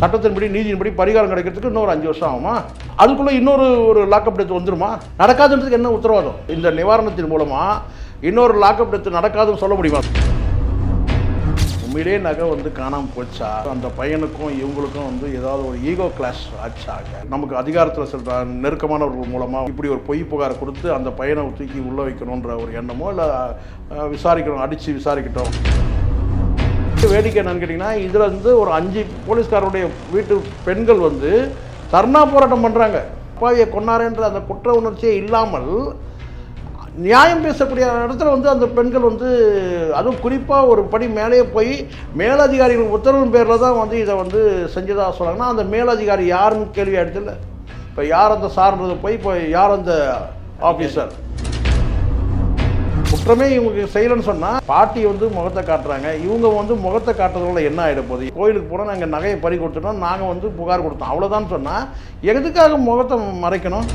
சட்டத்தின்படி நீதியின்படி பரிகாரம் கிடைக்கிறதுக்கு இன்னொரு அஞ்சு வருஷம் ஆகுமா? அதுக்குள்ளே இன்னொரு ஒரு லாக்அப் டெத் வந்துருமா? நடக்காதுன்றதுக்கு என்ன உத்தரவாதம்? இந்த நிவாரணத்தின் மூலமாக இன்னொரு லாக்அப் டெத் நடக்காதுன்னு சொல்ல முடியுமா? உண்மையிலேயே நகை வந்து காணாமல் போச்சா? அந்த பையனுக்கும் இவங்களுக்கும் வந்து ஏதாவது ஒரு ஈகோ கிளாஷ் ஆச்சாங்க நமக்கு அதிகாரத்தில் செல்ற நெருக்கமானவர்கள் மூலமாக இப்படி ஒரு பொய் புகார் கொடுத்து அந்த பையனை தூக்கி உள்ளே வைக்கணுன்ற ஒரு எண்ணமோ இல்லை விசாரிக்கணும் அடித்து விசாரிக்கட்டும்? வேடிக்கை என்னன்னு கேட்டிங்கன்னா இதில் வந்து ஒரு அஞ்சு போலீஸ்காரருடைய வீட்டு பெண்கள் வந்து தர்ணா போராட்டம் பண்ணுறாங்க அப்பாவியை கொன்னாரேன்ற அந்த குற்ற உணர்ச்சியே இல்லாமல் நியாயம் பேசக்கூடிய இடத்துல வந்து அந்த பெண்கள் வந்து அதுவும் குறிப்பாக ஒரு படி மேலே போய் மேலதிகாரிகள் உத்தரவின் பேரில் தான் வந்து இதை வந்து செஞ்சதாக சொல்கிறாங்கன்னா அந்த மேலதிகாரி யாருன்னு கேள்வி எடுத்துல இப்போ யார் அந்த சார்ன்றது போய் இப்போ யார் அந்த ஆஃபீஸர் குற்றமே இவங்க செய்யலைன்னு சொன்னால் பாட்டி வந்து முகத்தை காட்டுறாங்க. இவங்க வந்து முகத்தை காட்டுறதுல என்ன ஆகிட போகுது? கோயிலுக்கு போனால் நாங்கள் நகையை பறி கொடுத்துட்டோம் நாங்கள் வந்து புகார் கொடுத்தோம். அவ்வளோதான் சொன்னால் எதுக்காக முகத்தை மறைக்கணும்?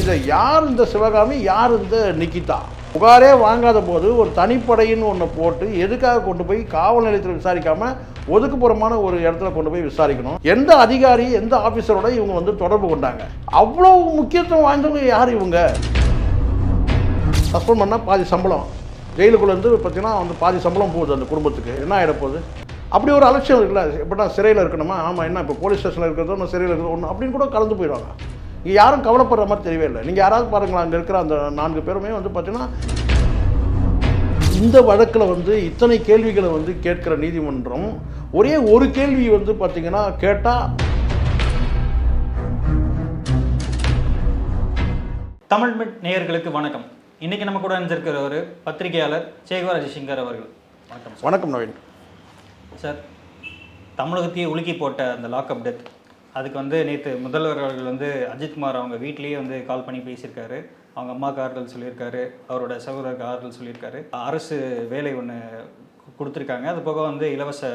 இதை யார் இந்த சிவகாமி யார் இந்த நிக்கிதா? புகாரே வாங்காத போது ஒரு தனிப்படையின்னு ஒன்று போட்டு எதுக்காக கொண்டு போய் காவல் நிலையத்தில் விசாரிக்காமல் ஒதுக்குப்புறமான ஒரு இடத்துல கொண்டு போய் விசாரிக்கணும்? எந்த அதிகாரி எந்த ஆஃபீஸரோட இவங்க வந்து தொடர்பு கொண்டாங்க? அவ்வளோ முக்கியத்துவம் வாய்ந்தவங்க யார் இவங்க? சஸ்பெண்ட் பண்ணால் பாதி சம்பளம். ஜெயிலுக்குள்ளேருந்து பார்த்தீங்கன்னா வந்து பாதி சம்பளம் போகுது அந்த குடும்பத்துக்கு. என்ன ஆகிட போகுது? அப்படி ஒரு அலட்சியம் இருக்குல்ல. எப்படின்னா சிறையில் இருக்கணுமா? ஆமாம் என்ன இப்போ போலீஸ் ஸ்டேஷனில் இருக்கிறதோ நான் சிறையில் இருக்கிறதோ ஒன்று அப்படின்னு கூட கலந்து போயிடுவாங்க. இங்கே யாரும் கவலைப்படுற மாதிரி தெரியவே இல்லை. நீங்கள் யாராவது பாருங்களா அங்கே இருக்கிற அந்த நான்கு பேருமே வந்து பார்த்தீங்கன்னா இந்த வழக்கில் வந்து இத்தனை கேள்விகளை வந்து கேட்கிற நீதிமன்றம் ஒரே ஒரு கேள்வி வந்து பார்த்தீங்கன்னா கேட்டால் தமிழ்மிட் நேயர்களுக்கு வணக்கம். இன்னைக்கு நம்ம கூட இணைஞ்சிருக்கிற ஒரு பத்திரிகையாளர் சேகவா ரஜிசங்கர் அவர்கள். வணக்கம். வணக்கம் நவீன். சார் தமிழகத்தையே உலுக்கி போட்ட அந்த லாக்அப் டெத் அதுக்கு வந்து நேற்று முதல்வர் அவர்கள் வந்து அஜித்குமார் அவங்க வீட்லேயே வந்து கால் பண்ணி பேசியிருக்காரு. அவங்க அம்மாவுக்கு ஆறுதல் சொல்லியிருக்காரு அவரோட சகோதரருக்கு ஆறுதல் சொல்லியிருக்காரு. அரசு வேலை ஒன்று கொடுத்துருக்காங்க. அது போக வந்து இலவச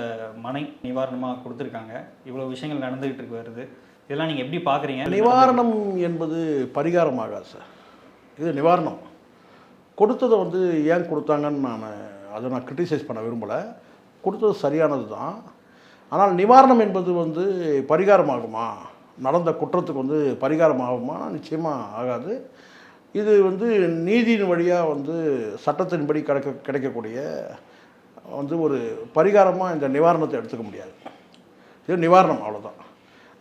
மனை நிவாரணமாக கொடுத்துருக்காங்க. இவ்வளோ விஷயங்கள் நடந்துகிட்டு வருது. இதெல்லாம் நீங்கள் எப்படி பார்க்குறீங்க நிவாரணம் என்பது பரிகாரம் ஆகாது சார். இது நிவாரணம். கொடுத்ததை வந்து ஏன் கொடுத்தாங்கன்னு நான் அதை நான் கிரிட்டிசைஸ் பண்ண விரும்பலை. கொடுத்தது சரியானது தான். ஆனால் நிவாரணம் என்பது வந்து பரிகாரமாகுமா? நடந்த குற்றத்துக்கு வந்து பரிகாரம் ஆகுமா நிச்சயமாக ஆகாது. இது வந்து நீதியின் வழியாக வந்து சட்டத்தின்படி கிடைக்க கிடைக்கக்கூடிய வந்து ஒரு பரிகாரமாக இந்த நிவாரணத்தை எடுத்துக்க முடியாது. இது நிவாரணம் அவ்வளோதான்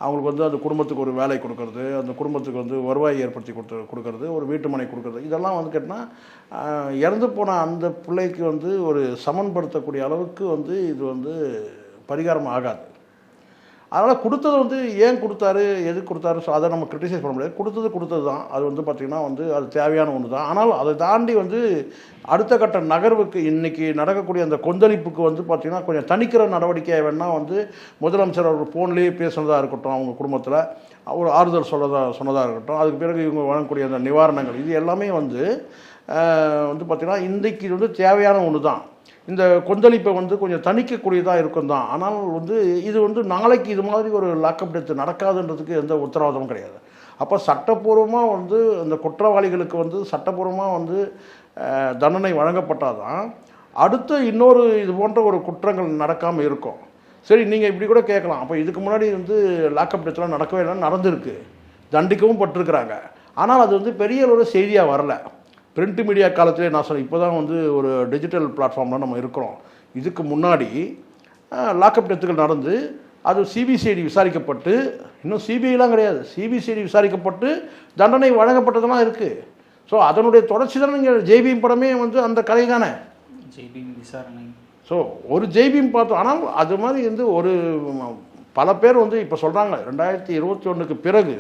அவங்களுக்கு வந்து அந்த குடும்பத்துக்கு ஒரு வேலை கொடுக்கறது அந்த குடும்பத்துக்கு வந்து வருவாய் ஏற்படுத்தி கொடுத்து கொடுக்கறது ஒரு வீட்டு மனை கொடுக்கறது. இதெல்லாம் வந்து கேட்டால் இறந்து போன அந்த பிள்ளைக்கு வந்து ஒரு சமன்படுத்தக்கூடிய அளவுக்கு வந்து இது வந்து பரிகாரம் ஆகாது. அதனால் கொடுத்தது வந்து ஏன் கொடுத்தாரு எது கொடுத்தாரு ஸோ அதை நம்ம கிரிட்டிசைஸ் பண்ண முடியாது. கொடுத்தது கொடுத்தது தான் அது வந்து பார்த்திங்கன்னா வந்து அது தேவையான ஒன்று தான் ஆனால் அதை தாண்டி வந்து அடுத்த கட்ட நகர்வுக்கு இன்றைக்கி நடக்கக்கூடிய அந்த கொந்தளிப்புக்கு வந்து பார்த்திங்கன்னா கொஞ்சம் தணிக்கிற நடவடிக்கையை வேணால் வந்து முதலமைச்சர் அவர் ஃபோன்லேயே பேசுனதாக இருக்கட்டும் அவங்க குடும்பத்தில். ஒரு ஆறுதல் சொல்லதாக சொன்னதாக இருக்கட்டும். அதுக்கு பிறகு இவங்க வழங்கக்கூடிய அந்த நிவாரணங்கள் இது எல்லாமே வந்து வந்து பார்த்திங்கன்னா இன்றைக்கு வந்து தேவையான ஒன்று தான் இந்த கொந்தளிப்பை வந்து கொஞ்சம் தணிக்கக்கூடியதாக இருக்கும் தான் ஆனால் வந்து இது வந்து நாளைக்கு இது மாதிரி ஒரு லாக்அப் டெத் நடக்காதுன்றதுக்கு எந்த உத்தரவாதமும் கிடையாது. அப்போ சட்டப்பூர்வமாக வந்து இந்த குற்றவாளிகளுக்கு வந்து சட்டப்பூர்வமாக வந்து தண்டனை வழங்கப்பட்டால் தான் அடுத்து இன்னொரு இது போன்ற ஒரு குற்றங்கள் நடக்காமல் இருக்கும். சரி நீங்கள் இப்படி கூட கேட்கலாம். அப்போ இதுக்கு முன்னாடி வந்து லாக்அப் டெத்லாம் நடக்கவே இல்லை நடந்திருக்கு. தண்டிக்கவும் பட்டிருக்கிறாங்க. ஆனால் அது வந்து பெரிய ஒரு செய்தியாக வரலை. பிரிண்ட் மீடியா காலத்திலே நான் சொன்னேன் இப்போ தான் வந்து ஒரு டிஜிட்டல் பிளாட்ஃபார்மில் நம்ம இருக்கிறோம். இதுக்கு முன்னாடி லாக்அப் டெத்துகள் நடந்து அது சிபிசிஐடி விசாரிக்கப்பட்டு இன்னும் சிபிஐலாம் கிடையாது. சிபிசிஐடி விசாரிக்கப்பட்டு தண்டனை வழங்கப்பட்டதெல்லாம் இருக்குது ஸோ அதனுடைய தொடர்ச்சி தான் நீங்கள் ஜெய்பீம் படமே வந்து அந்த கதை தானே? ஜெய்பி விசாரணை. ஸோ ஒரு ஜெய்பீம் பார்த்தோம். ஆனால் அது மாதிரி வந்து ஒரு பல பேர் வந்து இப்போ சொல்கிறாங்க ரெண்டாயிரத்தி இருபத்தி ஒன்றுக்கு பிறகு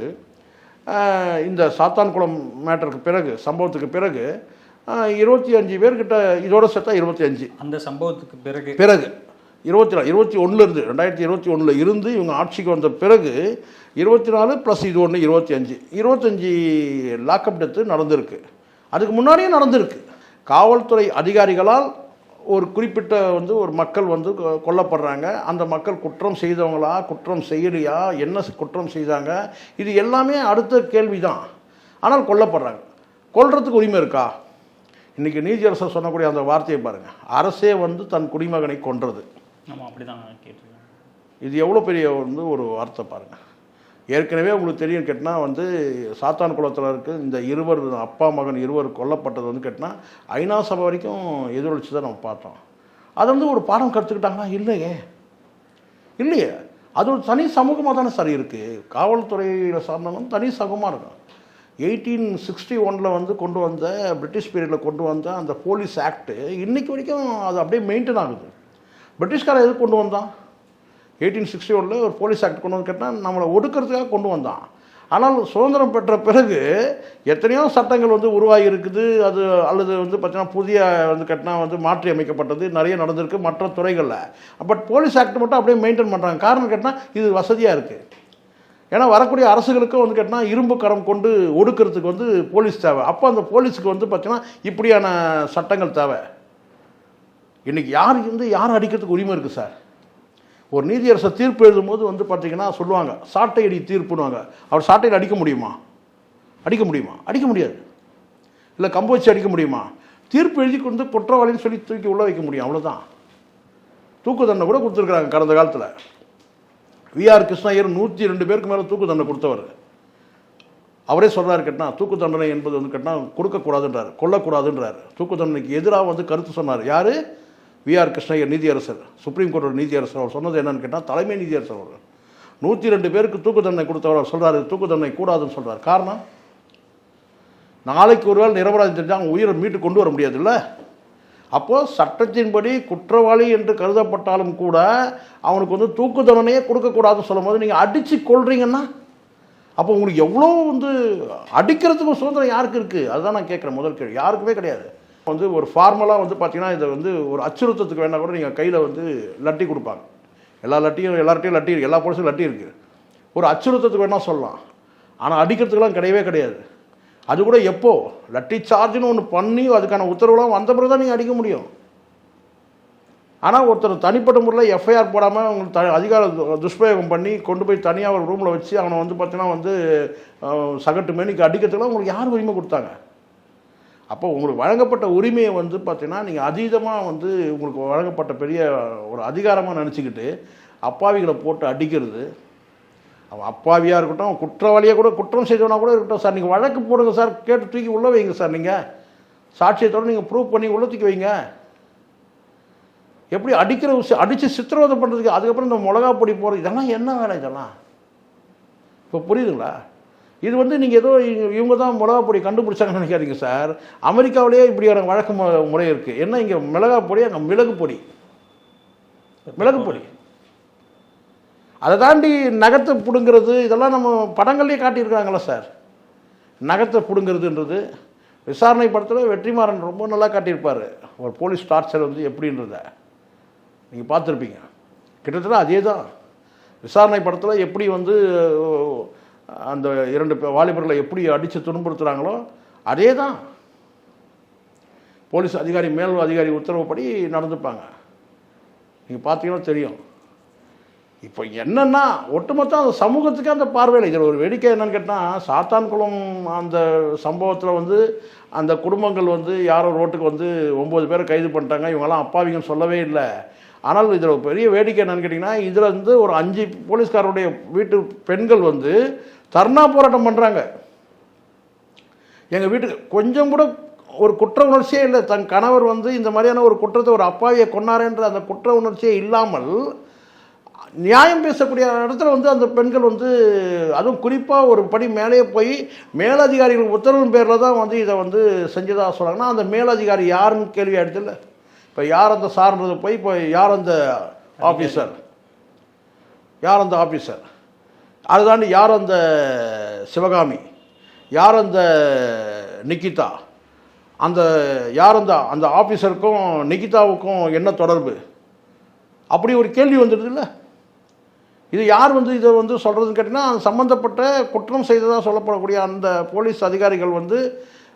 இந்த சாத்தான்குளம் மேட்டருக்கு பிறகு சம்பவத்துக்கு பிறகு இருபத்தி அஞ்சு பேர்கிட்ட இதோட சேர்த்தா இருபத்தி அஞ்சு. அந்த சம்பவத்துக்கு பிறகு. பிறகு இருபத்தி நாலு இருபத்தி ஒன்றுலேருந்து ரெண்டாயிரத்தி இருபத்தி ஒன்றில் இருந்து இவங்க ஆட்சிக்கு வந்த பிறகு இருபத்தி நாலு ப்ளஸ் இது ஒன்று இருபத்தி அஞ்சு. இருபத்தஞ்சி லாக்அப் டெத்து நடந்திருக்கு. அதுக்கு முன்னாடியே நடந்திருக்கு. காவல்துறை அதிகாரிகளால் ஒரு குறிப்பிட்ட வந்து ஒரு மக்கள் வந்து கொ- கொல்லப்படுறாங்க. அந்த மக்கள் குற்றம் செய்தவங்களா? குற்றம் செய்யலையா? என்ன குற்றம் செய்தாங்க? இது எல்லாமே அடுத்த கேள்வி தான் ஆனால் கொல்லப்படுறாங்க. கொல்றதுக்கு உரிமை இருக்கா? இன்றைக்கி நீதியரசர் சொன்னக்கூடிய அந்த வார்த்தையை பாருங்கள் அரசே வந்து தன் குடிமகனை கொன்றது. நம்ம அப்படி தான் கேட்டிருக்கோம் இது எவ்வளோ பெரிய வந்து ஒரு வார்த்தை பாருங்கள் ஏற்கனவே உங்களுக்கு தெரியும் கேட்டால் வந்து சாத்தான் குளத்தில் இருக்கு. இந்த இருவர் அப்பா மகன் இருவர் கொல்லப்பட்டது வந்து கேட்டினா ஐநா சபை வரைக்கும் எதிரொலிச்சு தான் நம்ம பார்த்தோம். அது வந்து ஒரு பாடம் கற்றுக்கிட்டாங்கன்னா இல்லையே. இல்லையே. அது ஒரு தனி சமூகமாக தானே சார் இருக்குது காவல்துறையில் சார்ந்தவங்க தனி சமூகமாக இருக்கும். எயிட்டீன் சிக்ஸ்டி ஒனில் வந்து கொண்டு வந்த பிரிட்டிஷ் பீரியடில் கொண்டு வந்த அந்த போலீஸ் ஆக்ட்டு இன்றைக்கு வரைக்கும் அது அப்படியே மெயின்டைன் ஆகுது. பிரிட்டிஷ்காரன் எது கொண்டு வந்தான்? எயிட்டீன் சிக்ஸ்டி ஒனில் ஒரு போலீஸ் ஆக்ட் கொண்டு வந்து கேட்டால் நம்மளை ஒடுக்கிறதுக்காக கொண்டு வந்தான். ஆனால் சுதந்திரம் பெற்ற பிறகு எத்தனையோ சட்டங்கள் வந்து உருவாகி இருக்குது அது அல்லது வந்து பார்த்தீங்கன்னா புதிய வந்து கட்டினா வந்து மாற்றி அமைக்கப்பட்டது. நிறைய நடந்திருக்கு மற்ற துறைகளில். பட் போலீஸ் ஆக்ட் மட்டும் அப்படியே மெயின்டைன் பண்ணுறாங்க காரணம் கேட்டால் இது வசதியாக இருக்குது ஏன்னா வரக்கூடிய அரசுகளுக்கும் வந்து கேட்டால் இரும்பு கரம் கொண்டு ஒடுக்கிறதுக்கு வந்து போலீஸ் தேவை. அப்போ அந்த போலீஸுக்கு வந்து பார்த்தீங்கன்னா இப்படியான சட்டங்கள் தேவை. இன்றைக்கி யாருக்கு வந்து யார் அடிக்கிறதுக்கு உரிமை இருக்குது சார்? ஒரு நீதியரசர் தீர்ப்பு எழுதும்போது வந்து பார்த்திங்கன்னா சொல்லுவாங்க சாட்டையடி தீர்ப்புனுவாங்க அவர் சாட்டையில் அடிக்க முடியுமா? அடிக்க முடியுமா? அடிக்க முடியாது. இல்லை கம்பு வச்சு அடிக்க முடியுமா? தீர்ப்பு எழுதி கொண்டு குற்றவாளின்னு சொல்லி தூக்கி உள்ளே வைக்க முடியும் அவ்வளோதான் தூக்கு தண்டனை கூட கொடுத்துருக்குறாங்க கடந்த காலத்தில். விஆர் கிருஷ்ணாயர் நூற்றி ரெண்டு பேருக்கு மேலே தூக்கு தண்டனை கொடுத்தவர். அவரே சொல்கிறாரு கேட்டால் தூக்கு தண்டனை என்பது வந்து கேட்டால் கொடுக்கக்கூடாதுன்றார் கொல்லக்கூடாதுன்றார். தூக்கு தண்டனைக்கு எதிராக வந்து கருத்து சொன்னார். யார்? விஆர் கிருஷ்ணய்யர் நீதியரசர் சுப்ரீம் கோர்ட்டோட நீதியரசர் அவர் சொன்னது என்னன்னு கேட்டால் தலைமை நீதியரசர் அவர் நூற்றி ரெண்டு பேருக்கு தூக்கு தண்டனை கொடுத்தவர் அவர் சொல்கிறாரு தூக்கு தண்டனை கூடாதுன்னு சொல்கிறார் காரணம்? நாளைக்கு ஒருவேளை நிரபராதம் தெரிஞ்சால் அவங்க உயிரை மீட்டு கொண்டு வர முடியாதுல்ல? அப்போது சட்டத்தின்படி குற்றவாளி என்று கருதப்பட்டாலும் கூட அவனுக்கு வந்து தூக்கு தண்டனையே கொடுக்கக்கூடாதுன்னு சொல்லும்போது நீங்கள் அடித்து கொள்றீங்கன்னா அப்போ உங்களுக்கு எவ்வளோ வந்து அடிக்கிறதுக்கு சுதந்திரம் யாருக்கு இருக்குது அதுதான் நான் கேட்குறேன் முதல் கேள்வி. யாருக்குமே கிடையாது. வந்து ஒரு ஃபார்மலாக வந்து பார்த்தீங்கன்னா இதை வந்து ஒரு அச்சுறுத்தத்துக்கு வேணால் கூட நீங்கள் கையில் வந்து லட்டி கொடுப்பாங்க. எல்லா லட்டியும் எல்லார்ட்டையும் லட்டி இருக்குது எல்லா போலீஸும் லட்டி இருக்குது ஒரு அச்சுறுத்தத்துக்கு வேணால் சொல்லலாம். ஆனால் அடிக்கிறதுக்கெல்லாம் கிடையவே கிடையாது. அது கூட எப்போ? லட்டி சார்ஜ்னு ஒன்று பண்ணி அதுக்கான உத்தரவுலாம் வந்த பிறகு தான் நீங்கள் அடிக்க முடியும். ஆனால் ஒருத்தர் தனிப்பட்ட முறையில் எஃப்ஐஆர் போடாமல் அவங்க த அதிகார துஷ்பிரயோகம் பண்ணி கொண்டு போய் தனியாக ஒரு ரூமில் வச்சு அவனை வந்து பார்த்தீங்கன்னா வந்து சகட்டு மேனிக்கு அடிக்கிறதுக்குலாம் உங்களுக்கு யார் உரிமை கொடுத்தாங்க? அப்போ உங்களுக்கு வழங்கப்பட்ட உரிமையை வந்து பார்த்தீங்கன்னா நீங்கள் அதீதமாக வந்து உங்களுக்கு வழங்கப்பட்ட பெரிய ஒரு அதிகாரமாக நினச்சிக்கிட்டு அப்பாவிகளை போட்டு அடிக்கிறது. அவன் அப்பாவியாக இருக்கட்டும் அவன் குற்றவாளியாக கூட குற்றம் செய்தவனா கூட இருக்கட்டும் சார் நீங்கள் வழக்கு போடுங்க சார் கேட்டு தூக்கி உள்ளே வைங்க சார் நீங்கள் சாட்சியத்தோடு நீங்கள் ப்ரூவ் பண்ணி உள்ள தூக்கி வைங்க. எப்படி அடிக்கிற விஷயம் அடித்து சித்திரவதை பண்ணுறதுக்கு அதுக்கப்புறம் இந்த மிளகா பொடி போடுறது இதெல்லாம் என்ன வேலை இதெல்லாம்? இப்போ புரியுதுங்களா? இது வந்து நீங்கள் ஏதோ இவங்க- இவங்க தான் மிளகா பொடி கண்டுபிடிச்சாங்கன்னு நினைக்காதீங்க சார். அமெரிக்காவிலேயே இப்படியான வழக்கு மு- முறை இருக்குது என்ன இங்கே மிளகா பொடி அங்கே மிளகு பொடி? மிளகு பொடி. அதை தாண்டி நகத்தை பிடுங்கிறது இதெல்லாம் நம்ம படங்கள்லேயே காட்டியிருக்காங்களா சார். நகத்தை பிடுங்கிறதுன்றது விசாரணை படத்தில் வெற்றிமாறன் ரொம்ப நல்லா காட்டியிருப்பார். ஒரு போலீஸ் டார்ச்சர் வந்து எப்படின்றத. நீங்கள் பார்த்துருப்பீங்க. கிட்டத்தட்ட அதே தான் விசாரணை படத்தில் எப்படி வந்து அந்த இரண்டு வாலிபர்களை எப்படி அடித்து துன்புறுத்துகிறாங்களோ அதே தான் போலீஸ் அதிகாரி மேல் அதிகாரி உத்தரவுப்படி நடந்துப்பாங்க. நீங்கள் பார்த்தீங்கன்னா தெரியும். இப்போ என்னென்னா ஒட்டுமொத்தம் அந்த சமூகத்துக்கு அந்த பார்வையில். இதில் ஒரு வேடிக்கை என்னன்னு கேட்டால் சாத்தான்குளம் அந்த சம்பவத்தில் வந்து அந்த குடும்பங்கள் வந்து யாரோ ரோட்டுக்கு வந்து ஒம்பது பேரை கைது பண்ணிட்டாங்க. இவங்கெல்லாம் அப்பாவிங்கன்னு சொல்லவே இல்லை. ஆனால் இதில் ஒரு பெரிய வேடிக்கை என்னன்னு கேட்டிங்கன்னா இதில் வந்து ஒரு அஞ்சு போலீஸ்காரருடைய வீட்டு பெண்கள் வந்து தர்ணா போராட்டம் பண்ணுறாங்க எங்கள் வீட்டுக்கு கொஞ்சம் கூட ஒரு குற்ற உணர்ச்சியே இல்லை. தன் கணவர் வந்து இந்த மாதிரியான ஒரு குற்றத்தை ஒரு அப்பாவியை கொன்னாரேன்ற அந்த குற்ற உணர்ச்சியே இல்லாமல் நியாயம் பேசக்கூடிய இடத்துல வந்து அந்த பெண்கள் வந்து அதுவும் குறிப்பாக ஒரு படி மேலே போய் மேலதிகாரிகள் உத்தரவின் பேரில் தான் வந்து இதை வந்து செஞ்சதாக சொல்கிறாங்கன்னா அந்த மேலதிகாரி யாருன்னு கேள்வி ஆயிடுதுல்ல இப்போ யார் அந்த சார்ன்றது போய் இப்போ யார் அந்த ஆஃபீஸர் யார் அந்த ஆஃபீஸர் அதுதாண்டி யார் அந்த சிவகாமி? யார் அந்த நிக்கிதா? அந்த யார் அந்த அந்த ஆஃபீஸருக்கும் நிகிதாவுக்கும் என்ன தொடர்பு? அப்படி ஒரு கேள்வி வந்துடுது இல்லை? இது யார் வந்து இதை வந்து சொல்கிறதுன்னு கேட்டிங்கன்னா சம்மந்தப்பட்ட குற்றம் செய்ததாக சொல்லப்படக்கூடிய அந்த போலீஸ் அதிகாரிகள் வந்து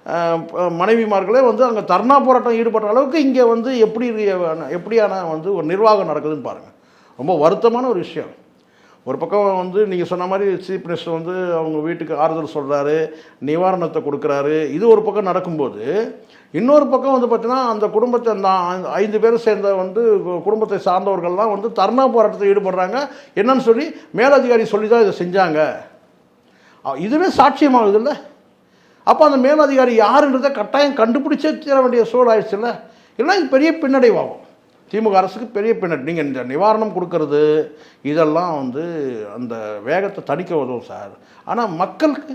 மனைவிமார்களே வந்து அங்கே தர்ணா போராட்டம் ஈடுபடுற அளவுக்கு இங்கே வந்து எப்படி எப்படியான வந்து ஒரு நிர்வாகம் நடக்குதுன்னு பாருங்கள் ரொம்ப வருத்தமான ஒரு விஷயம். ஒரு பக்கம் வந்து நீங்கள் சொன்ன மாதிரி சீஃப் மினிஸ்டர் வந்து அவங்க வீட்டுக்கு ஆறுதல் சொல்கிறாரு நிவாரணத்தை கொடுக்குறாரு. இது ஒரு பக்கம் நடக்கும்போது இன்னொரு பக்கம் வந்து பார்த்தீங்கன்னா அந்த குடும்பத்தை அந்த ஐந்து பேர் சேர்ந்த வந்து கு- குடும்பத்தை சார்ந்தவர்கள்லாம் வந்து தர்ணா போராட்டத்தில் ஈடுபடுறாங்க. என்னன்னு சொல்லி மேலதிகாரி சொல்லி தான் இதை செஞ்சாங்க. இதுவே இதுவே சாட்சியமாகுதுல்ல அப்போ அந்த மேலதிகாரி யாருன்றதை கட்டாயம் கண்டுபிடிச்சே தீர வேண்டிய சூழல் ஆயிடுச்சுல்ல இல்லைன்னா இது பெரிய பின்னடைவாகும். திமுக அரசுக்கு பெரிய பின்னடை. நீங்கள் இந்த நிவாரணம் கொடுக்கறது இதெல்லாம் வந்து அந்த வேகத்தை தணிக்க உதவும் சார். ஆனால் மக்களுக்கு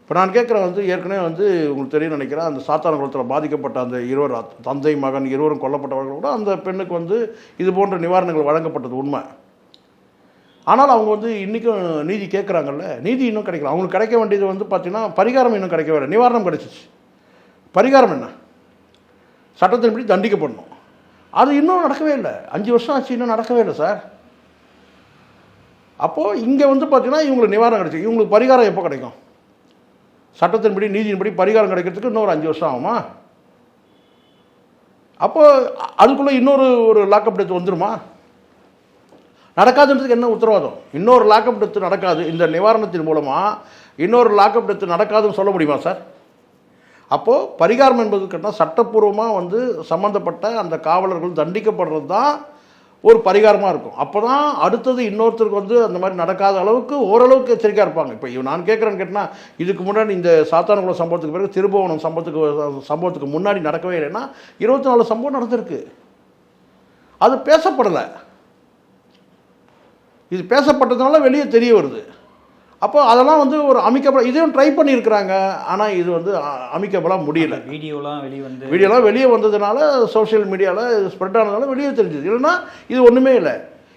இப்போ நான் கேட்குறேன் வந்து ஏற்கனவே வந்து உங்களுக்கு தெரியும் நினைக்கிறேன் அந்த சாத்தானகுளத்தில் பாதிக்கப்பட்ட அந்த இருவர் தந்தை மகன் இருவரும் கொல்லப்பட்டவர்கள் கூட அந்த பெண்ணுக்கு வந்து இது போன்ற நிவாரணங்கள் வழங்கப்பட்டது உண்மை. ஆனால் அவங்க வந்து இன்றைக்கும் நீதி கேட்குறாங்கல்ல நீதி இன்னும் கிடைக்கல. அவங்களுக்கு கிடைக்க வேண்டியது வந்து பார்த்தீங்கன்னா பரிகாரம் இன்னும் கிடைக்கவே இல்லை. நிவாரணம் கிடைச்சிச்சு. பரிகாரம் என்ன? சட்டத்தின்படி தண்டிக்கப்படணும். அது இன்னும் நடக்கவே இல்லை. அஞ்சு வருஷம் ஆச்சு இன்னும் நடக்கவே இல்லை சார். அப்போது இங்கே வந்து பார்த்தீங்கன்னா இவங்களுக்கு நிவாரணம் கிடைச்சி இவங்களுக்கு பரிகாரம் எப்போ கிடைக்கும்? சட்டத்தின்படி நீதியின்படி பரிகாரம் கிடைக்கிறதுக்கு இன்னொரு அஞ்சு வருஷம் ஆகுமா? அப்போது அதுக்குள்ளே இன்னொரு ஒரு லாக்அப் டெத் வந்துடுமா நடக்காதுன்றதுக்கு என்ன உத்தரவாதம்? இன்னொரு லாக்அப் டெத்து நடக்காது. இந்த நிவாரணத்தின் மூலமாக இன்னொரு லாக்அப் டெத்து நடக்காதுன்னு சொல்ல முடியுமா சார் அப்போது பரிகாரம் என்பது கேட்டால் சட்டப்பூர்வமாக வந்து சம்மந்தப்பட்ட அந்த காவலர்கள் தண்டிக்கப்படுறது தான் ஒரு பரிகாரமாக இருக்கும். அப்போ தான் அடுத்தது இன்னொருத்தருக்கு வந்து அந்த மாதிரி நடக்காத அளவுக்கு ஓரளவுக்கு எச்சரிக்கையாக இருப்பாங்க. இப்போ இவன் நான் கேட்குறேன்னு கேட்டால் இதுக்கு முன்னாடி இந்த சாத்தானகுளம் சம்பவத்துக்கு பிறகு திருபுவனம் சம்பவத்துக்கு சம்பவத்துக்கு முன்னாடி நடக்கவே இல்லைன்னா இருபத்தி நாலு சம்பவம் நடந்திருக்கு. அது பேசப்படலை. இது பேசப்பட்டதுனால வெளியே தெரிய வருது. அப்போ அதெல்லாம் வந்து ஒரு அமைக்கப்பட இதையும் ட்ரை பண்ணியிருக்கிறாங்க. ஆனால் இது வந்து அ- அமைக்கப்பட முடியல. வீடியோலாம் வெளியே வந்து வீடியோலாம் வெளியே வந்ததுனால சோஷியல் மீடியாவில் ஸ்ப்ரெட் ஆனதுனால வெளியே தெரிஞ்சுது. இல்லைன்னா இது ஒன்றுமே இல்லை.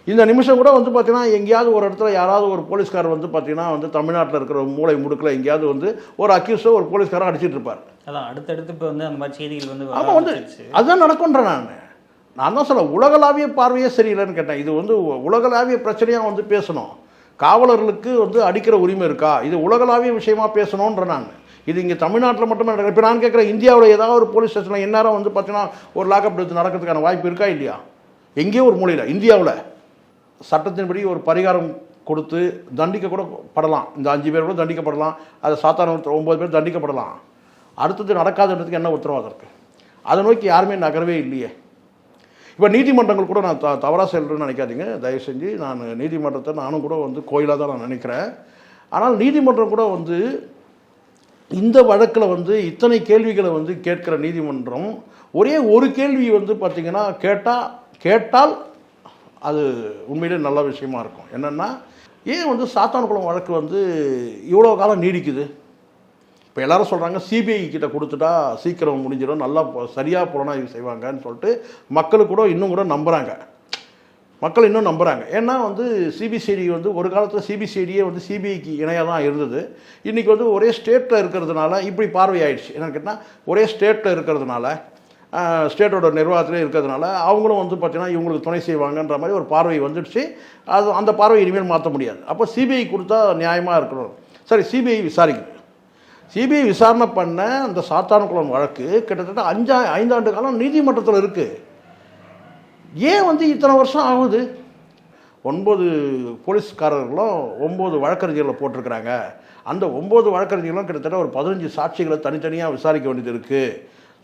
இந்த நிமிஷம் கூட வந்து பார்த்தீங்கன்னா எங்கேயாவது ஒரு இடத்துல யாராவது ஒரு போலீஸ்கார் வந்து பார்த்தீங்கன்னா வந்து தமிழ்நாட்டில் இருக்கிற மூளை முடுக்கில் எங்கேயாவது வந்து ஒரு அக்யூஸோ ஒரு போலீஸ்காரோ அடிச்சிட்டு இருப்பார். அதான் அடுத்தடுத்து இப்போ வந்து அந்த மாதிரி செய்திகள் வந்து ஆமாம் வந்து. அதுதான் நடக்கும்ன்றேன் நான். நான் தான் சொல்ல உலகளாவிய பார்வையே சரியில்லைன்னு கேட்டேன். இது வந்து உலகளாவிய பிரச்சனையாக வந்து பேசணும். காவலர்களுக்கு வந்து அடிக்கிற உரிமை இருக்கா? இது உலகளாவிய விஷயமா பேசணுன்ற நான். இது இங்கே தமிழ்நாட்டில் மட்டுமே நடக்கிற இப்போ நான் கேட்குறேன் இந்தியாவில் ஏதாவது ஒரு போலீஸ் ஸ்டேஷனில் எந்நேரம் வந்து பார்த்தீங்கன்னா ஒரு லாக்அப் எடுத்து நடக்கிறதுக்கான வாய்ப்பு இருக்கா இல்லையா? எங்கேயோ ஒரு மூலையில் இந்தியாவில். சட்டத்தின்படி ஒரு பரிகாரம் கொடுத்து தண்டிக்க கூட படலாம். இந்த அஞ்சு பேர் கூட தண்டிக்கப்படலாம். அது சாத்தான ஒம்பது பேர் தண்டிக்கப்படலாம். அடுத்தது நடக்காதுன்றதுக்கு என்ன உத்தரவாதம் இருக்குது அதை நோக்கி யாருமே நகரவே இல்லையே. இப்போ நீதிமன்றங்கள் கூட நான் த தவறாக செல்றேன்னு நினைக்காதீங்க. தயவு செஞ்சு நான் நீதிமன்றத்தை நானும் கூட வந்து கோயிலாக தான் நான் நினைக்கிறேன். ஆனால் நீதிமன்றம் கூட வந்து இந்த வழக்கில் வந்து இத்தனை கேள்விகளை வந்து கேட்கிற நீதிமன்றம் ஒரே ஒரு கேள்வி வந்து பார்த்திங்கன்னா கேட்டால் கேட்டால் அது உண்மையிலே நல்ல விஷயமா இருக்கும். என்னென்னா ஏன் வந்து சாத்தான்குளம் வழக்கு வந்து இவ்வளோ காலம் நீடிக்குது? இப்போ எல்லாரும் சொல்கிறாங்க சிபிஐ கிட்ட கொடுத்துட்டா சீக்கிரம் முடிஞ்சிடும் நல்லா சரியாக சரியா புலனாய்வு செய்வாங்கன்னு சொல்லிட்டு மக்களுக்கு கூட இன்னும் கூட நம்புகிறாங்க மக்கள் இன்னும் நம்புகிறாங்க ஏன்னா வந்து சிபிசிஐடி வந்து ஒரு காலத்தில் சிபிசிஐடியே வந்து சிபிஐக்கு இணையாக தான் இருந்தது. இன்றைக்கி வந்து ஒரே ஸ்டேட்டில் இருக்கிறதுனால இப்படி பார்வை என்னென்னு என்னன்னு கேட்டால் ஒரே ஸ்டேட்டில் இருக்கிறதுனால ஸ்டேட்டோட நிர்வாகத்திலே இருக்கிறதுனால அவங்களும் வந்து பார்த்தீங்கன்னா இவங்களுக்கு துணை செய்வாங்கன்ற மாதிரி ஒரு பார்வை வந்துடுச்சு. அது அந்த பார்வை இனிமேல் மாற்ற முடியாது. அப்போ சிபிஐ கொடுத்தா நியாயமாக இருக்கணும். சரி சிபிஐ விசாரிக்குது சிபிஐ விசாரணை பண்ண அந்த சாத்தானுக்குளம் வழக்கு கிட்டத்தட்ட அஞ்சா ஐந்தாண்டு காலம் நீதிமன்றத்தில் இருக்குது ஏன் வந்து இத்தனை வருஷம் ஆகுது? ஒன்பது போலீஸ்காரர்களும் ஒம்பது வழக்கறிஞர்களை போட்டிருக்கிறாங்க. அந்த ஒம்பது வழக்கறிஞர்களும் கிட்டத்தட்ட ஒரு பதினஞ்சு சாட்சிகளை தனித்தனியாக விசாரிக்க வேண்டியது இருக்குது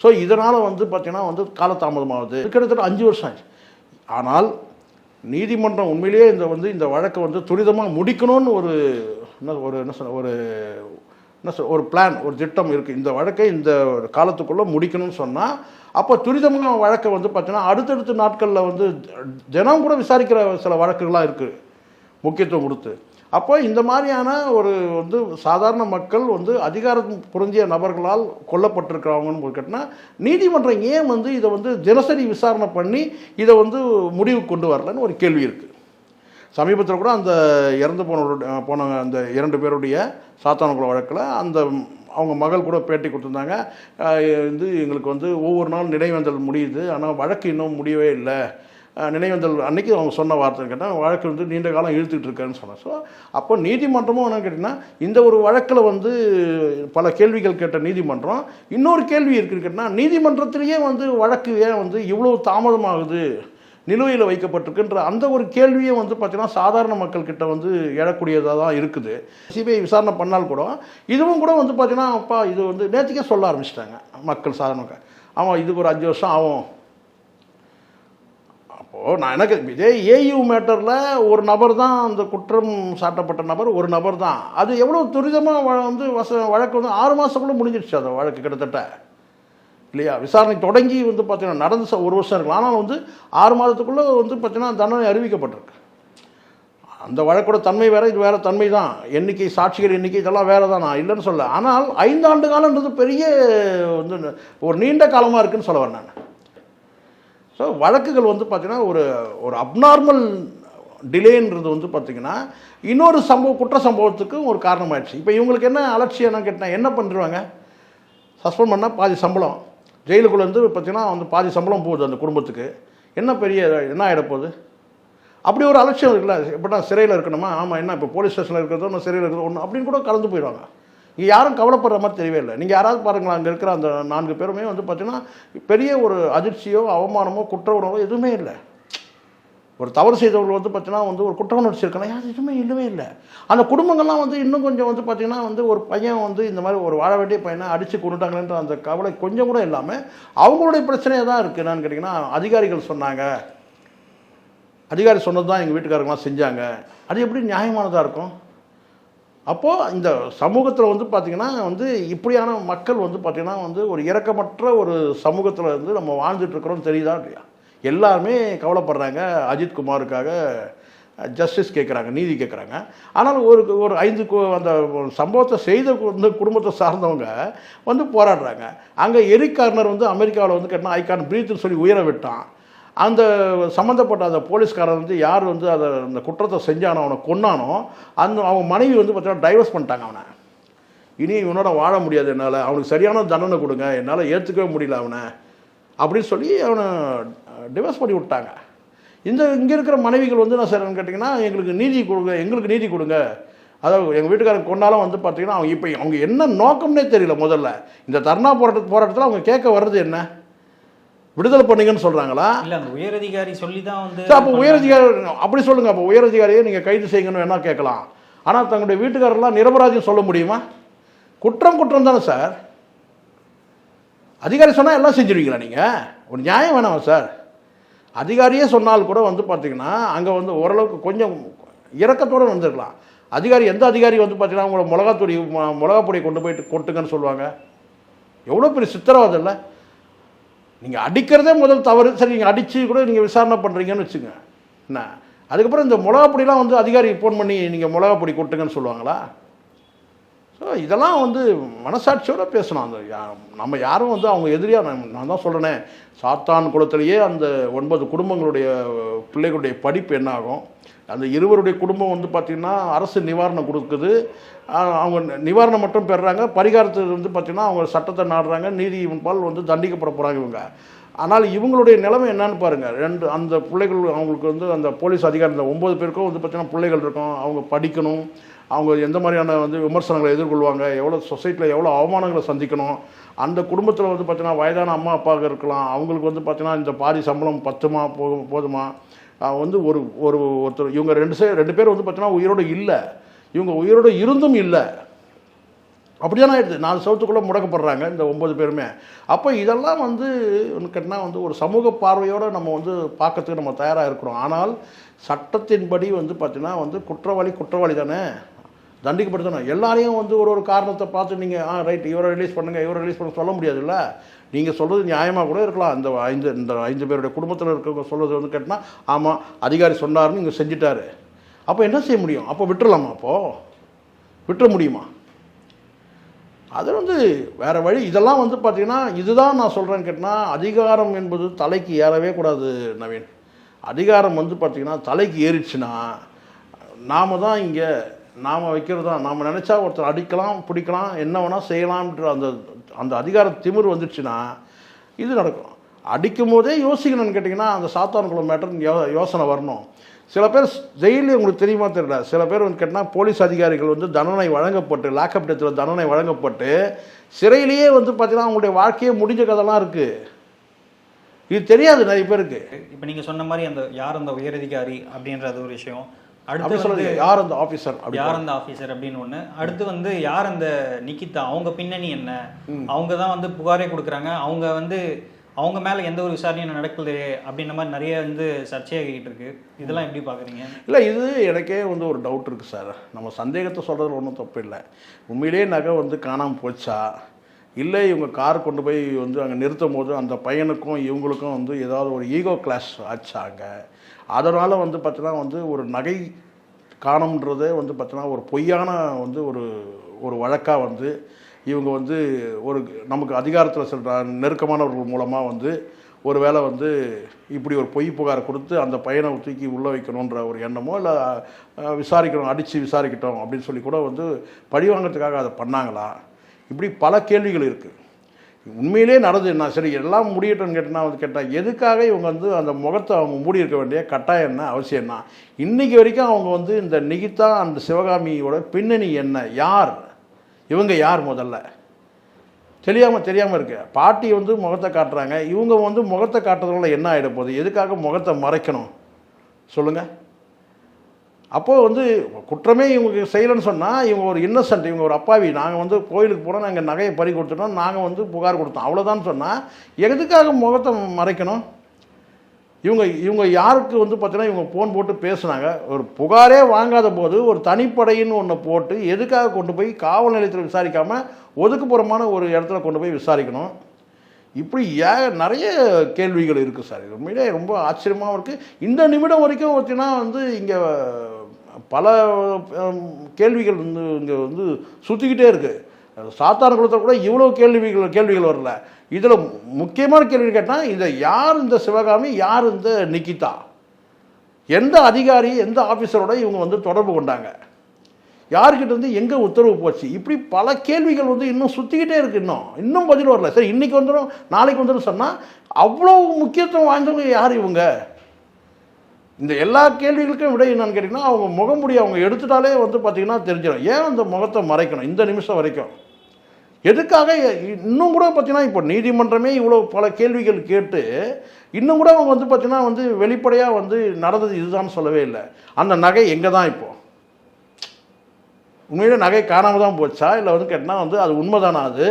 ஸோ இதனால் வந்து பார்த்திங்கன்னா வந்து காலதாமதமாகுது. கிட்டத்தட்ட அஞ்சு வருஷம் ஆச்சு. ஆனால் நீதிமன்றம் உண்மையிலேயே இந்த வந்து இந்த வழக்கை வந்து துரிதமாக முடிக்கணும்னு ஒரு என்ன ஒரு என்ன சொன்ன ஒரு என்ன சொல் ஒரு பிளான் ஒரு திட்டம் இருக்குது இந்த வழக்கை இந்த காலத்துக்குள்ளே முடிக்கணும்னு சொன்னால் அப்போ துரிதமாக வழக்கை வந்து பார்த்தீங்கன்னா அடுத்தடுத்த நாட்களில் வந்து தினம் கூட விசாரிக்கிற சில வழக்குகளாக இருக்குது முக்கியத்துவம் கொடுத்து. அப்போ இந்த மாதிரியான ஒரு வந்து சாதாரண மக்கள் வந்து அதிகாரம் புரிஞ்சிய நபர்களால் கொல்லப்பட்டிருக்கிறவங்கன்னு கேட்டால் நீதிமன்றம் ஏன் வந்து இதை வந்து தினசரி விசாரணை பண்ணி இதை வந்து முடிவுக்கு கொண்டு வரலன்னு ஒரு கேள்வி இருக்குது சமீபத்தில் கூட அந்த இறந்து போனவருடைய போன அந்த இரண்டு பேருடைய சாத்தானுக்குள்ள வழக்கில் அந்த அவங்க மகள் கூட பேட்டி கொடுத்துருந்தாங்க. வந்து எங்களுக்கு வந்து ஒவ்வொரு நாள் நினைவேந்தல் முடியுது. ஆனால் வழக்கு இன்னும் முடியவே இல்லை. நினைவேந்தல் அன்னைக்கு அவங்க சொன்ன வார்த்தை கேட்டால் வழக்கு வந்து நீண்ட காலம் இழுத்துட்டு இருக்கேன்னு சொன்னேன் ஸோ அப்போ நீதிமன்றமும் என்ன கேட்டிங்கன்னா இந்த ஒரு வழக்கில் வந்து பல கேள்விகள் கேட்ட நீதிமன்றம் இன்னொரு கேள்வி இருக்குன்னு கேட்டால் நீதிமன்றத்திலேயே வந்து வழக்கு ஏன் வந்து இவ்வளோ தாமதமாகுது? நிலுவையில் வைக்கப்பட்டிருக்குன்ற அந்த ஒரு கேள்வியும் வந்து பார்த்திங்கன்னா சாதாரண மக்கள்கிட்ட வந்து எழக்கூடியதாக தான் இருக்குது. சிபிஐ விசாரணை பண்ணால் கூட இதுவும் கூட வந்து பார்த்தீங்கன்னா அப்பா இது வந்து நேற்றுக்கே சொல்ல ஆரம்பிச்சிட்டாங்க மக்கள் சாதாரண மக்கள். ஆமாம் இதுக்கு ஒரு அஞ்சு வருஷம் ஆகும். அப்போது நான் எனக்கு இதே ஏயு மேட்டரில் ஒரு நபர் தான் அந்த குற்றம் சாட்டப்பட்ட நபர் ஒரு நபர் தான். அது எவ்வளோ துரிதமாக வந்து வச வழக்கு வந்து ஆறு மாதத்துக்குள்ளே முடிஞ்சிருச்சு அந்த வழக்கு கிட்டத்தட்ட. இல்லையா? விசாரணை தொடங்கி வந்து பார்த்தீங்கன்னா நடந்து ச- ஒரு வருஷம் இருக்கலாம் ஆனால் வந்து ஆறு மாதத்துக்குள்ளே வந்து பார்த்தீங்கன்னா தண்டனை அறிவிக்கப்பட்டிருக்கு. அந்த வழக்கோட தன்மை வேறு இது வேற தன்மை தான். எண்ணிக்கை சாட்சிகள் எண்ணிக்கை இதெல்லாம் வேறு தான்? நான் இல்லைன்னு சொல்ல ஆனால் ஐந்தாண்டு காலன்றது பெரிய வந்து ஒரு நீண்ட காலமாக இருக்குன்னு சொல்ல வரேன் நான். ஸோ வழக்குகள் வந்து பார்த்தீங்கன்னா ஒரு ஒரு அப்நார்மல் டிலேன்றது வந்து பார்த்தீங்கன்னா இன்னொரு சம்பவம் குற்ற சம்பவத்துக்கும் ஒரு காரணமாகிடுச்சு இப்போ இவங்களுக்கு என்ன அலட்சியம் கேட்டால் என்ன பண்ணிடுவாங்க சஸ்பெண்ட் பண்ணால் பாதி சம்பளம். ஜெயிலுக்குள்ளே இருந்து பார்த்தீங்கன்னா வந்து பாதி சம்பளம் போகுது அந்த குடும்பத்துக்கு. என்ன பெரிய என்ன ஆகிடப்போகுது அப்படி ஒரு அலட்சியம் இருக்குல்ல எப்படின்னா சிறையில் இருக்கணுமா? ஆமாம் என்ன இப்போ போலீஸ் ஸ்டேஷனில் இருக்கிறதோ நான் சிறையில் இருக்கிறதோ ஒன்று அப்படின்னு கூட கலந்து போயிடுவாங்க. இங்கே யாரும் கவலைப்படுற மாதிரி தெரியவே இல்லை. நீங்கள் யாராவது பாருங்களா அங்கே இருக்கிற அந்த நான்கு பேருமே வந்து பார்த்தீங்கன்னா பெரிய ஒரு அதிர்ச்சியோ அவமானமோ குற்ற உணவோ எதுவுமே இல்லை. ஒரு தவறு செய்தவர்கள் வந்து பார்த்தீங்கன்னா வந்து ஒரு குற்ற உணர்ச்சி இருக்கலாம் அது எதுவுமே இல்லவே இல்லை. அந்த குடும்பங்கள்லாம் வந்து இன்னும் கொஞ்சம் வந்து பார்த்தீங்கன்னா வந்து ஒரு பையன் வந்து இந்த மாதிரி ஒரு வாழ வேண்டிய பையனை அடித்து கொண்டுட்டாங்களேன்ற அந்த கவலை கொஞ்சம் கூட இல்லாமல் அவங்களுடைய பிரச்சனையாக தான் இருக்குது என்னன்னு கேட்டிங்கன்னா அதிகாரிகள் சொன்னாங்க. அதிகாரி சொன்னது தான் எங்கள் வீட்டுக்காரங்களாம் செஞ்சாங்க. அது எப்படி நியாயமானதாக இருக்கும்? அப்போது இந்த சமூகத்தில் வந்து பார்த்திங்கன்னா வந்து இப்படியான மக்கள் வந்து பார்த்திங்கன்னா வந்து ஒரு இரக்கமற்ற ஒரு சமூகத்தில் வந்து நம்ம வாழ்ந்துட்டு இருக்கிறோம் தெரியுதா இல்லையா? எல்லாருமே கவலைப்படுறாங்க. அஜித் குமாருக்காக ஜஸ்டிஸ் கேட்குறாங்க நீதி கேட்குறாங்க ஆனால் ஒரு ஒரு ஐந்து அந்த சம்பவத்தை செய்த வந்து குடும்பத்தை சார்ந்தவங்க வந்து போராடுறாங்க. அங்கே எரிக் கார்னர் வந்து அமெரிக்காவில் வந்து கேட்டால் ஐகான் பிரீத்துன்னு சொல்லி உயர விட்டான். அந்த சம்மந்தப்பட்ட அந்த போலீஸ்காரன் வந்து யார் வந்து அதை அந்த குற்றத்தை செஞ்சானோ அவனை கொன்னானோ அந்த அவன் மனைவி வந்து பார்த்தீங்கன்னா டைவர்ஸ் பண்ணிட்டாங்க அவனை. இனி இவனோட வாழ முடியாது என்னால். அவனுக்கு சரியான தண்டனை கொடுங்க. என்னால் ஏற்றுக்கவே முடியல அவனை. அப்படின்னு சொல்லி அவனை டிவோர்ஸ் பண்ணி விட்டாங்க. இந்த இங்கே இருக்கிற மனைவிகள் வந்து நான் சார் கேட்டிங்கன்னா எங்களுக்கு நீதி கொடுங்க எங்களுக்கு நீதி கொடுங்க. அதாவது எங்கள் வீட்டுக்காரங்க கொண்டாலும் வந்து பார்த்தீங்கன்னா அவங்க இப்போ அவங்க என்ன நோக்கம்னே தெரியல முதல்ல. இந்த தர்ணா போராட்ட போராட்டத்தில் அவங்க கேட்க வர்றது என்ன? விடுதலை பண்ணுங்கன்னு சொல்கிறாங்களா இல்ல அந்த உயரதிகாரி சொல்லி தான் வந்து சார் அப்போ உயரதிகாரி அப்படி சொல்லுங்க அப்போ உயரதிகாரியை நீங்கள் கைது செய்யுங்கன்னு வேணா கேட்கலாம். ஆனால் தங்களுடைய வீட்டுக்காரெல்லாம் நிரபராதியம் சொல்ல முடியுமா? குற்றம் குற்றம் தானே சார். அதிகாரி சொன்னால் எல்லாம் செஞ்சிருவீங்களா நீங்கள் ஒரு நியாயம் வேணாமா சார்? அதிகாரியே சொன்னால் கூட வந்து பார்த்தீங்கன்னா அங்கே வந்து ஓரளவுக்கு கொஞ்சம் இறக்கத்தோடு வந்துருக்கலாம். அதிகாரி எந்த அதிகாரி வந்து பார்த்தீங்கன்னா உங்களை மிளகாத்தூடி மொ- பொடியை கொண்டு போயிட்டு கொட்டுங்கன்னு சொல்லுவாங்க. எவ்வளோ பெரிய சித்திரவாதம் இல்லை. நீங்கள் அடிக்கிறதே முதல் தவறு. சரி நீங்கள் அடித்து கூட நீங்கள் விசாரணை பண்ணுறீங்கன்னு வச்சுங்க. என்ன? அதுக்கப்புறம் இந்த மிளகா பொடிலாம் வந்து அதிகாரி ஃபோன் பண்ணி நீங்கள் மிளகா பொடி கொட்டுங்கன்னு சொல்லுவாங்களா? இதெல்லாம் வந்து மனசாட்சியோடு பேசணும். அந்த யா- நம்ம யாரும் வந்து அவங்க எதிரியாக நான் தான் சொல்கிறேனே சாத்தான் குளத்திலேயே அந்த ஒன்பது குடும்பங்களுடைய பிள்ளைகளுடைய படிப்பு என்ன ஆகும்? அந்த இருவருடைய குடும்பம் வந்து பார்த்திங்கன்னா அரசு நிவாரணம் கொடுக்குது. அவங்க நிவாரணம் மட்டும் பெறுறாங்க. பரிகாரத்தில் வந்து பார்த்திங்கன்னா அவங்க சட்டத்தை நாடுறாங்க. நீதி பால் வந்து தண்டிக்கப்பட போகிறாங்க இவங்க. ஆனால் இவங்களுடைய நிலைமை என்னன்னு பாருங்கள் ரெண்டு அந்த பிள்ளைகள் அவங்களுக்கு வந்து அந்த போலீஸ் அதிகாரி இந்த ஒம்பது பேருக்கும் வந்து பார்த்திங்கன்னா பிள்ளைகள் இருக்கும். அவங்க படிக்கணும். அவங்க எந்த மாதிரியான வந்து விமர்சனங்களை எதிர்கொள்வாங்க? எவ்வளோ சொசைட்டியில் எவ்வளோ அவமானங்களை சந்திக்கணும்? அந்த குடும்பத்தில் வந்து பார்த்தீங்கன்னா வயதான அம்மா அப்பாவுக்கு இருக்கலாம். அவங்களுக்கு வந்து பார்த்தீங்கன்னா இந்த பாதி சம்பளம் பத்துமா போதும்? போதுமா வந்து ஒரு ஒரு ஒருத்தர் இவங்க ரெண்டு சே ரெண்டு பேர் வந்து பார்த்தீங்கன்னா உயிரோடு இல்லை. இவங்க உயிரோடு இருந்தும் இல்லை. அப்படிதானே ஆயிடுது. நாலு சவுத்துக்குள்ளே முடக்கப்படுறாங்க இந்த ஒம்பது பேருமே. அப்போ இதெல்லாம் வந்து கேட்டால் வந்து ஒரு சமூக பார்வையோடு நம்ம வந்து பார்க்கறதுக்கு நம்ம தயாராக இருக்கிறோம். ஆனால் சட்டத்தின்படி வந்து பார்த்திங்கன்னா வந்து குற்றவாளி குற்றவாளி தானே? தண்டிக்கப்படுத்தணும். எல்லாரையும் வந்து ஒரு ஒரு காரணத்தை பார்த்து நீங்கள் ஆ ரைட் இவரை ரிலீஸ் பண்ணுங்கள் இவரை ரிலீஸ் பண்ண சொல்ல முடியாதுல்ல? நீங்கள் சொல்கிறது நியாயமாக கூட இருக்கலாம். இந்த ஐந்து இந்த ஐந்து பேருடைய குடும்பத்தில் இருக்கிறவங்க சொல்கிறது வந்து கேட்டால் ஆமாம் அதிகாரி சொன்னார்னு இங்கே செஞ்சிட்டாரு. அப்போ என்ன செய்ய முடியும்? அப்போ விட்டுறலாமா அப்போது விட்டுற முடியுமா? அது வந்து வேறு வழி. இதெல்லாம் வந்து பார்த்தீங்கன்னா இதுதான் நான் சொல்கிறேன்னு கேட்டால் அதிகாரம் என்பது தலைக்கு ஏறவே கூடாது நவீன். அதிகாரம் வந்து பார்த்தீங்கன்னா தலைக்கு ஏறிச்சுன்னா நாம் தான் இங்கே நாம் வைக்கிறது? தான் நாம் நினச்சா ஒருத்தர் அடிக்கலாம் பிடிக்கலாம் என்ன வேணால் செய்யலாம்ன்ற அந்த அந்த அதிகார திமிர் வந்துடுச்சுன்னா இது நடக்கும். அடிக்கும் போதே யோசிக்கணும்னு கேட்டிங்கன்னா அந்த சாத்தான்குளம் மேட்டர்னு யோ யோசனை வரணும். சில பேர் ஜெயிலே உங்களுக்கு தெரியுமா தெரியல. சில பேர் வந்து கேட்டால் போலீஸ் அதிகாரிகள் வந்து தண்டனை வழங்கப்பட்டு லாக்அப் டெத்தில் தண்டனை வழங்கப்பட்டு சிறையிலேயே வந்து பார்த்தீங்கன்னா அவங்களுடைய வாழ்க்கையே முடிஞ்ச கதைலாம் இருக்குது இது தெரியாது நிறைய பேருக்கு. இப்போ நீங்கள் சொன்ன மாதிரி அந்த யார் அந்த உயரதிகாரி அப்படின்றது ஒரு விஷயம். அடுத்து வந்து யார் அந்த ஆஃபீஸர் அப்படி யார் அந்த ஆஃபீஸர் அப்படின்னு ஒன்று அடுத்து வந்து யார் அந்த நிக்கிதா? அவங்க பின்னணி என்ன? அவங்க தான் வந்து புகாரே கொடுக்குறாங்க. அவங்க வந்து அவங்க மேலே எந்த ஒரு விசாரணையும் நடக்கல அப்படின்ற மாதிரி நிறைய வந்து சர்ச்சையாகிட்டு இருக்கு. இதெல்லாம் எப்படி பார்க்குறீங்க? இல்லை இது எனக்கே வந்து ஒரு டவுட் இருக்குது சார் நம்ம சந்தேகத்தை சொல்கிறதுல ஒன்றும் தப்பு இல்லை. உண்மையிலேயே நகை வந்து காணாமல் போச்சா? இல்லை இவங்க கார் கொண்டு போய் வந்து அங்கே நிறுத்தும் போது அந்த பையனுக்கும் இவங்களுக்கும் வந்து ஏதாவது ஒரு ஈகோ கிளாஸ் ஆச்சாங்க அதனால் வந்து பார்த்தீங்கன்னா வந்து ஒரு நகை காணம்ன்றதே வந்து பார்த்தீங்கன்னா ஒரு பொய்யான வந்து ஒரு ஒரு வழக்காக வந்து இவங்க வந்து ஒரு நமக்கு அதிகாரத்தில் சொல்கிற நெருக்கமானவர்கள் மூலமாக வந்து ஒரு வேளை வந்து இப்படி ஒரு பொய் புகார் கொடுத்து அந்த பையனை தூக்கி உள்ளே வைக்கணுன்ற ஒரு எண்ணமோ இல்லை விசாரிக்கணும் அடித்து விசாரிக்கட்டும் அப்படின்னு சொல்லி கூட வந்து பழி வாங்கிறதுக்காக அதை பண்ணாங்களா? இப்படி பல கேள்விகள் இருக்குது உண்மையிலே நடந்தது என்ன சரி எல்லாம் முடியட்டும்னு கேட்டேன்னா வந்து கேட்டால் எதுக்காக இவங்க வந்து அந்த முகத்தை அவங்க மூடி இருக்க வேண்டிய கட்டாயம் என்ன அவசியம் என்ன? இன்றைக்கி வரைக்கும் அவங்க வந்து இந்த நிகிதா அந்த சிவகாமியோட பின்னணி என்ன? யார்? இவங்க யார் முதல்ல? தெரியாமல் தெரியாமல் இருக்கு. பாட்டி வந்து முகத்தை காட்டுறாங்க. இவங்க வந்து முகத்தை காட்டுறதுனால என்ன ஆகிட போகுது? எதுக்காக முகத்தை மறைக்கணும்? சொல்லுங்கள் அப்போது வந்து குற்றமே இவங்க செய்யலைன்னு சொன்னால் இவங்க ஒரு இன்னசென்ட் இவங்க ஒரு அப்பாவி. நாங்கள் வந்து கோயிலுக்கு போனால் நாங்கள் நகையை பறி கொடுத்துட்டோம் நாங்கள் வந்து புகார் கொடுத்தோம். அவ்வளோதான் சொன்னால் எதுக்காக முகத்தை மறைக்கணும்? இவங்க இவங்க யாருக்கு வந்து பார்த்தீங்கன்னா இவங்க ஃபோன் போட்டு பேசுனாங்க. ஒரு புகாரே வாங்காத போது ஒரு தனிப்படைன்னு ஒன்று போட்டு எதுக்காக கொண்டு போய் காவல் நிலையத்தில் விசாரிக்காமல் ஒதுக்குப்புறமான ஒரு இடத்துல கொண்டு போய் விசாரிக்கணும்? இப்படி ஏ நிறைய கேள்விகள் இருக்குது சார். இது உண்மையிலே ரொம்ப ஆச்சரியமாகவும் இருக்குது இந்த நிமிடம் வரைக்கும் பார்த்தீங்கன்னா வந்து இங்கே பல கேள்விகள் வந்து இங்கே வந்து சுற்றிக்கிட்டே இருக்குது சாத்தான குளத்தில் கூட இவ்வளோ கேள்விகள் கேள்விகள் வரல. இதில் முக்கியமான கேள்வி கேட்டால் இதை யார் இந்த சிவகாமி யார் இந்த நிக்கிதா? எந்த அதிகாரி எந்த ஆஃபீஸரோட இவங்க வந்து தொடர்பு கொண்டாங்க? யார்கிட்ட இருந்து எங்கே உத்தரவு போச்சு? இப்படி பல கேள்விகள் வந்து இன்னும் சுற்றிக்கிட்டே இருக்குது இன்னும். இன்னும் பதில் வரல. சரி இன்றைக்கி வந்துடும் நாளைக்கு வந்துடும் சொன்னால் அவ்வளோ முக்கியத்துவம் வாய்ந்தவங்க யார் இவங்க? இந்த எல்லா கேள்விகளுக்கும் விட என்னன்னு கேட்டிங்கன்னா அவங்க முகமுடி அவங்க எடுத்துட்டாலே வந்து பார்த்திங்கன்னா தெரிஞ்சிடும். ஏன் அந்த முகத்தை மறைக்கணும்? இந்த நிமிஷம் வரைக்கும். எதுக்காக இன்னும் கூட பார்த்தீங்கன்னா இப்போ நீதிமன்றமே இவ்வளோ பல கேள்விகள் கேட்டு இன்னும் கூட அவங்க வந்து பார்த்திங்கன்னா வந்து வெளிப்படையாக வந்து நடந்தது இதுதான் சொல்லவே இல்லை. அந்த நகை எங்கே தான் இப்போது உண்மையிலே நகை காணாமல் தான் போச்சா? இல்லை வந்து கேட்டால் வந்து அது உண்மைதானா அது?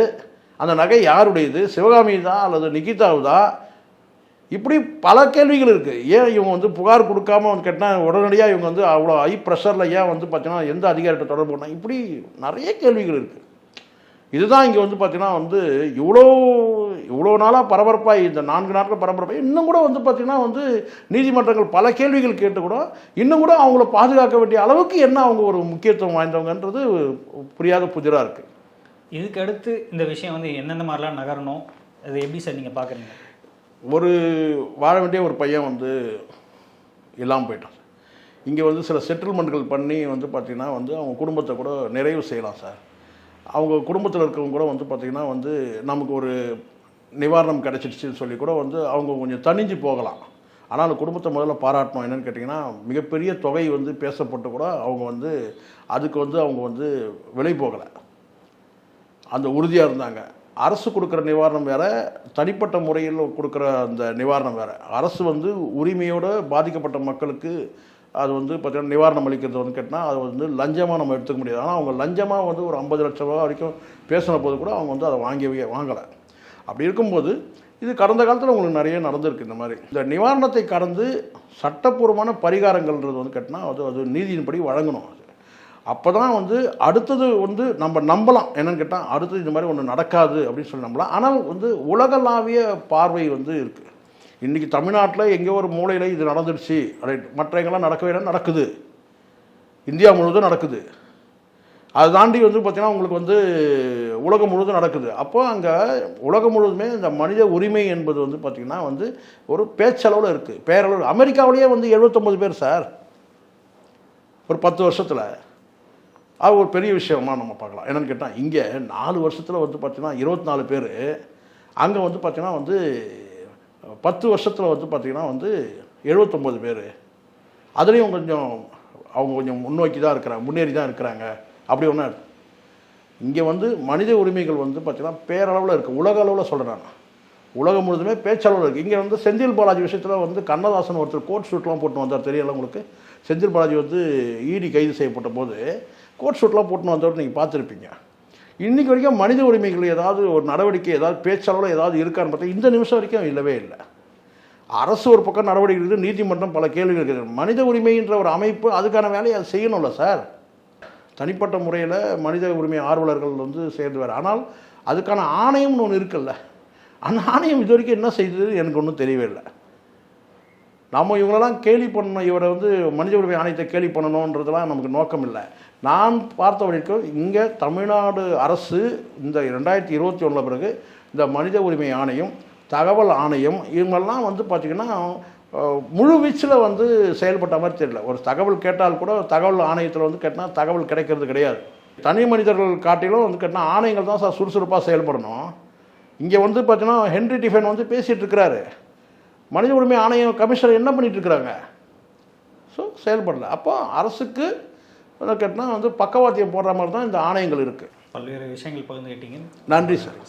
அந்த நகை யாருடையது? சிவகாமி தான் அல்லது நிகிதாவுதா? இப்படி பல கேள்விகள் இருக்குது ஏன் இவங்க வந்து புகார் கொடுக்காம வந்து கேட்டால் உடனடியாக இவங்க வந்து அவ்வளோ ஹை ப்ரெஷரில் ஏன் வந்து பார்த்தீங்கன்னா எந்த அதிகாரிகிட்ட தொடர்பு பண்ணால் இப்படி நிறைய கேள்விகள் இருக்குது இதுதான் இங்கே வந்து பார்த்தீங்கன்னா வந்து இவ்வளோ இவ்வளோ நாளாக பரபரப்பாக இந்த நான்கு நாட்கள் பரபரப்பாக இன்னும் கூட வந்து பார்த்திங்கன்னா வந்து நீதிமன்றங்கள் பல கேள்விகள் கேட்டு கூட இன்னும் கூட அவங்கள பாதுகாக்க வேண்டிய அளவுக்கு என்ன அவங்க ஒரு முக்கியத்துவம் வாய்ந்தவங்கன்றது புரியாத புதிராக இருக்குது இதுக்கு அடுத்து இந்த விஷயம் வந்து என்னென்ன மாதிரிலாம் நகரணும்? அது எப்படி சார் நீங்கள் பார்க்குறீங்க ஒரு வாழ வேண்டிய ஒரு பையன் வந்து இல்லாமல் போயிட்டான். இங்கே வந்து சில செட்டில்மெண்ட்கள் பண்ணி வந்து பார்த்திங்கன்னா வந்து அவங்க குடும்பத்தை கூட நிறைவு செய்யலாம் சார். அவங்க குடும்பத்தில் இருக்கவங்க கூட வந்து பார்த்திங்கன்னா வந்து நமக்கு ஒரு நிவாரணம் கிடச்சிடுச்சின்னு சொல்லி கூட வந்து அவங்க கொஞ்சம் தணிஞ்சு போகலாம். ஆனால் அந்த குடும்பத்தை முதல்ல பாராட்டணும். என்னென்னு கேட்டிங்கன்னா மிகப்பெரிய தொகை வந்து பேசப்பட்டு கூட அவங்க வந்து அதுக்கு வந்து அவங்க வந்து விலை போகலை. அந்த உறுதியாக இருந்தாங்க. அரசு கொடுக்குற நிவாரணம் வேறு தனிப்பட்ட முறையில் கொடுக்குற அந்த நிவாரணம் வேறு. அரசு வந்து உரிமையோடு பாதிக்கப்பட்ட மக்களுக்கு அது வந்து பார்த்தீங்கன்னா நிவாரணம் அளிக்கிறது வந்து கேட்டால் அது வந்து லஞ்சமாக நம்ம எடுத்துக்க முடியாது. ஆனால் அவங்க லஞ்சமாக வந்து ஒரு ஐம்பது லட்ச ரூபா வரைக்கும் பேசின போது கூட அவங்க வந்து அதை வாங்கியவே வாங்கலை. அப்படி இருக்கும்போது இது கடந்த காலத்தில் உங்களுக்கு நிறைய நடந்திருக்கு இந்த மாதிரி. இந்த நிவாரணத்தை கடந்து சட்டப்பூர்வமான பரிகாரங்கள்ன்றது வந்து கேட்டால் அது அது நீதியின்படி வழங்கணும். அப்போ தான் வந்து அடுத்தது வந்து நம்ம நம்பலாம். என்னன்னு கேட்டால் அடுத்தது இந்த மாதிரி ஒன்று நடக்காது அப்படின்னு சொல்லி நம்பலாம். ஆனால் வந்து உலகளாவிய பார்வை வந்து இருக்குது இன்றைக்கி தமிழ்நாட்டில் எங்கேயோ ஒரு மூலையில் இது நடந்துடுச்சு. ரைட் மற்ற எங்கெல்லாம் நடக்கவே நடக்குது. இந்தியா முழுவதும் நடக்குது. அதை தாண்டி வந்து பார்த்திங்கன்னா உங்களுக்கு வந்து உலகம் முழுவதும் நடக்குது. அப்போ அங்கே உலகம் முழுவதுமே இந்த மனித உரிமை என்பது வந்து பார்த்திங்கன்னா வந்து ஒரு பேச்சளவில் இருக்குது பேரளவு அமெரிக்காவிலேயே வந்து எழுபத்தொம்பது பேர் சார். ஒரு பத்து வருஷத்தில். அது ஒரு பெரிய விஷயமா நம்ம பார்க்கலாம். என்னன்னு கேட்டால் இங்கே நாலு வருஷத்தில் வந்து பார்த்தீங்கன்னா இருபத்தி நாலு பேர். அங்கே வந்து பார்த்தீங்கன்னா வந்து பத்து வருஷத்தில் வந்து பார்த்தீங்கன்னா வந்து எழுபத்தொம்பது பேர். அதுலேயும் கொஞ்சம் அவங்க கொஞ்சம் முன்னோக்கி தான் இருக்கிறாங்க முன்னேறி தான் இருக்கிறாங்க. அப்படி ஒன்றா இங்கே வந்து மனித உரிமைகள் வந்து பார்த்திங்கன்னா பேரளவில் இருக்குது உலக அளவில் சொல்கிறேன் நான் உலகம் முழுதுமே பேச்சளவில் இருக்குது இங்கே வந்து செந்தில் பாலாஜி விஷயத்தில் வந்து கண்ணதாசன் ஒருத்தர் கோட் ஷூட்லாம் போட்டு வந்தார். தெரியல உங்களுக்கு? செந்தில் பாலாஜி வந்து ஈடி கைது செய்யப்பட்ட போது கோட் ஷூட்லாம் போட்டு வந்தவர் நீங்கள் பார்த்துருப்பீங்க. இன்றைக்கி வரைக்கும் மனித உரிமைகள் ஏதாவது ஒரு நடவடிக்கை ஏதாவது பேச்சளவில் ஏதாவது இருக்கான்னு பார்த்தா இந்த நிமிஷம் வரைக்கும் இல்லவே இல்லை. அரசு ஒரு பக்கம் நடவடிக்கை இருக்குது நீதிமன்றம் பல கேள்விகள் இருக்குது. மனித உரிமைன்ற ஒரு அமைப்பு அதுக்கான வேலையை அது செய்யணும்ல சார். தனிப்பட்ட முறையில் மனித உரிமை ஆர்வலர்கள் வந்து சேர்ந்து ஆனால் அதுக்கான ஆணையம்னு ஒன்று இருக்குல்ல. அந்த ஆணையம் இது வரைக்கும் என்ன செய்தது எனக்கு ஒன்றும் தெரியவே இல்லை. நம்ம இவங்களெல்லாம் கேலி பண்ணணும் இவரை வந்து மனித உரிமை ஆணையத்தை கேலி பண்ணணுன்றதெல்லாம் நமக்கு நோக்கம் இல்லை நான் பார்த்த வரைக்கும் இங்கே தமிழ்நாடு அரசு இந்த ரெண்டாயிரத்தி இருபத்தி ஒன்றில் பிறகு இந்த மனித உரிமை ஆணையம் தகவல் ஆணையம் இவங்கெல்லாம் வந்து பார்த்திங்கன்னா முழு வீச்சில் வந்து செயல்பட்ட மாதிரி தெரியல. ஒரு தகவல் கேட்டால் கூட தகவல் ஆணையத்தில் வந்து கேட்டால் தகவல் கிடைக்கிறது கிடையாது. தனி மனிதர்கள் காட்டிலும் வந்து கேட்டால் ஆணையங்கள் தான் சார் சுறுசுறுப்பாக செயல்படணும். இங்கே வந்து பார்த்தீங்கன்னா ஹென்ரி டிஃபன் வந்து பேசிகிட்டு இருக்கிறாரு. மனித உரிமை ஆணையம் கமிஷனர் என்ன பண்ணிட்டு இருக்கிறாங்க ஸோ செயல்படல. அப்போ அரசுக்கு கேட்டால் வந்து பக்கவாத்தியம் போடுற மாதிரி தான் இந்த ஆணையங்கள் இருக்குது பல்வேறு விஷயங்கள் பகிர்ந்துக்கிட்டீங்க நன்றி சார்.